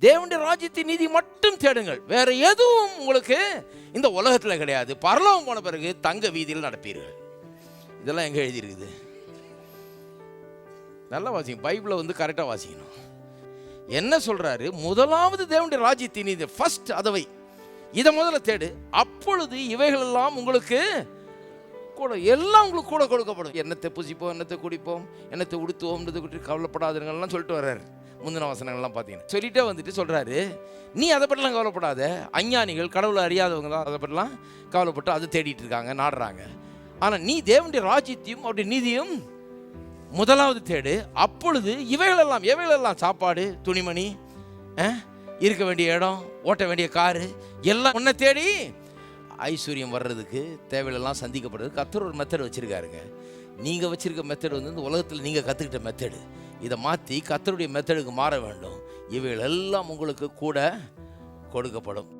தேவனுடைய ராஜ்யத்தின் நீதி மட்டும் தேடுங்கள். வேற எதுவும் உங்களுக்கு இந்த உலகத்தில் கிடையாது. பரலவம் போன பிறகு தங்க வீதியில் நடப்பீர்கள். இதெல்லாம் எங்கே எழுதியிருக்குது? நல்லா வாசிங்க. பைபிளை வந்து கரெக்டாக வாசிக்கணும். என்ன சொல்கிறாரு முதலாவது தேவனுடைய ராஜ்யத்தின் நீதி. ஃபர்ஸ்ட் அதவை. இதை முதல்ல தேடு. அப்பொழுது இவைகளெல்லாம் உங்களுக்கு கூட எல்லாம் உங்களுக்கு கூட கொடுக்கப்படும். என்னத்தை புசிப்போம் என்னத்தை குடிப்போம் என்னத்தை உடுத்துவோம்ன்றது குறித்து கவலைப்படாதுங்கள்லாம் சொல்லிட்டு வர்றாரு. முந்தின வசனங்கள்லாம் பார்த்தீங்கன்னா. சொல்லிட்டே வந்துட்டு சொல்கிறாரு நீ அதை பற்றிலாம் கவலைப்படாத. அஞ்ஞானிகள் கடவுளை அறியாதவங்க தான் அதை பற்றிலாம் கவலைப்பட்டு அதை தேடிட்டு இருக்காங்க நாடுறாங்க. ஆனால் நீ தேவனுடைய ராஜ்யத்தையும் அவருடைய நீதியும் முதலாவது தேடு. அப்பொழுது இவைகளெல்லாம் எவைகளெல்லாம் சாப்பாடு துணிமணி இருக்க வேண்டிய இடம் ஓட்ட வேண்டிய காரு எல்லாம் உன்னை தேடி ஐஸ்வர்யம் வர்றதுக்கு தேவையிலெல்லாம் சந்திக்கப்படுறது கத்தர் ஒரு மெத்தட் வச்சுருக்காருங்க. நீங்கள் வச்சுருக்க மெத்தட் வந்து இந்த உலகத்தில் நீங்கள் கற்றுக்கிட்ட மெத்தடு இதை மாற்றி கத்தருடைய மெத்தடுக்கு மாற வேண்டும். இவைகள் எல்லாம் உங்களுக்கு கூட கொடுக்கப்படும்.